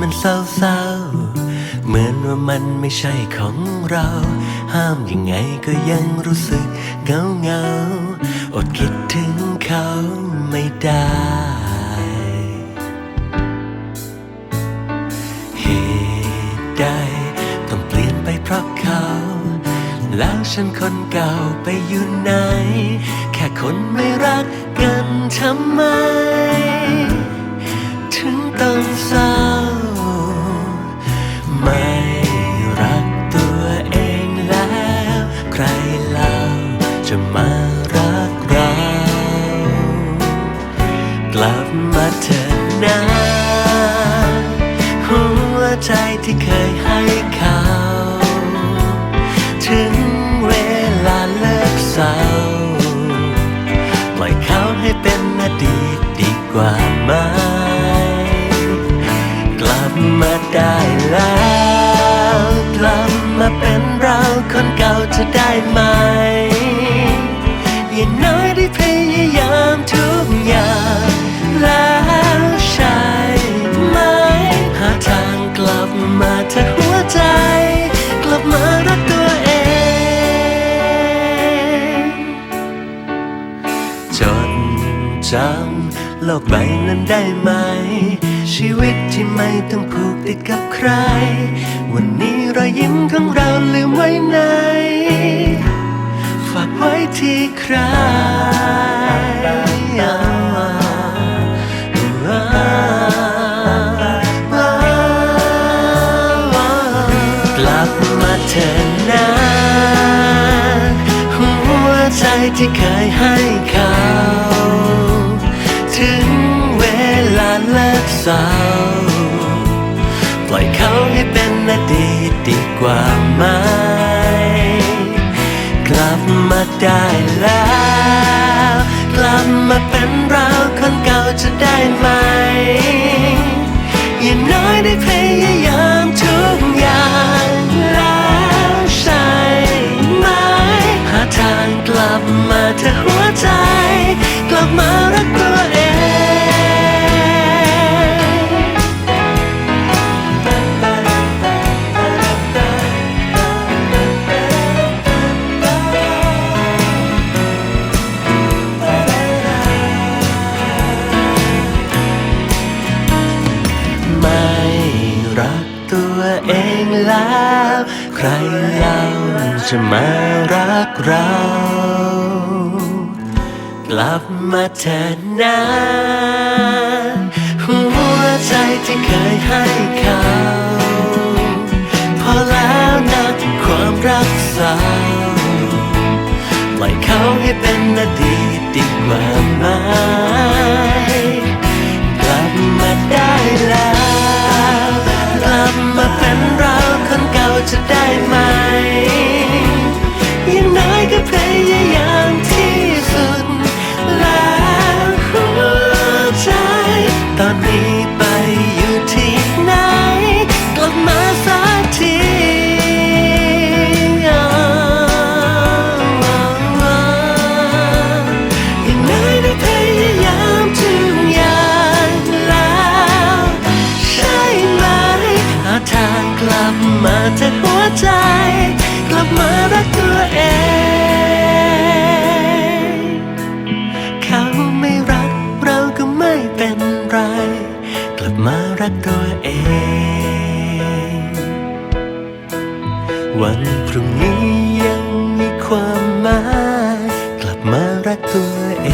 มันเศร้าๆ เหมือนว่ามันไม่ใช่ของเรา ห้ามยังไงก็ยังรู้สึกเงาเงาอดคิดถึงเขาไม่ได้ เหตุใดต้องเปลี่ยนไปเพราะเขา แล้วฉันคนเก่าไปอยู่ไหน แค่คนไม่รักกันทำไม ต้องเศร้า ไม่รักตัวเองแล้ว ใครเล่าจะมารักเรา กลับมาเถิดนะ หัวใจที่เคย จะได้ไหม อย่างน้อยได้พยายามทุกอย่างแล้วใช่ไหม หาทางกลับมาเธอหัวใจ กลับมารักตัวเอง จดจำโลกใบนั้นได้ไหม ชีวิตที่ไม่ต้องผูกติดกับใคร วันนี้รอยยิ้มของเราลืมไว้ไหน ฝากไว้ที่ใครกลับ เลิกเศร้า ปล่อยเขาให้เป็นอดีตดีกว่าไหม กลับมาได้แล้ว กลับมาเป็นเราคนเก่าจะได้ไหมอย่างน้อยได้พยายามทุกอย่างแล้วใช่ไหมหาทางกลับมาเธอหัวใจ ใครเล่าจะมารักเรา กลับมาเถอะนะหัวใจที่เคยให้เขาพอแล้วนะความรักเศร้าปล่อยเขาให้เป็นอดี จะได้ไหมยังน้อยก็พยายามที่สุดแล้วหัวใจตอนนี้ วันพรุ่งนี้ยังมีความหมายกลับมารักตัวเอง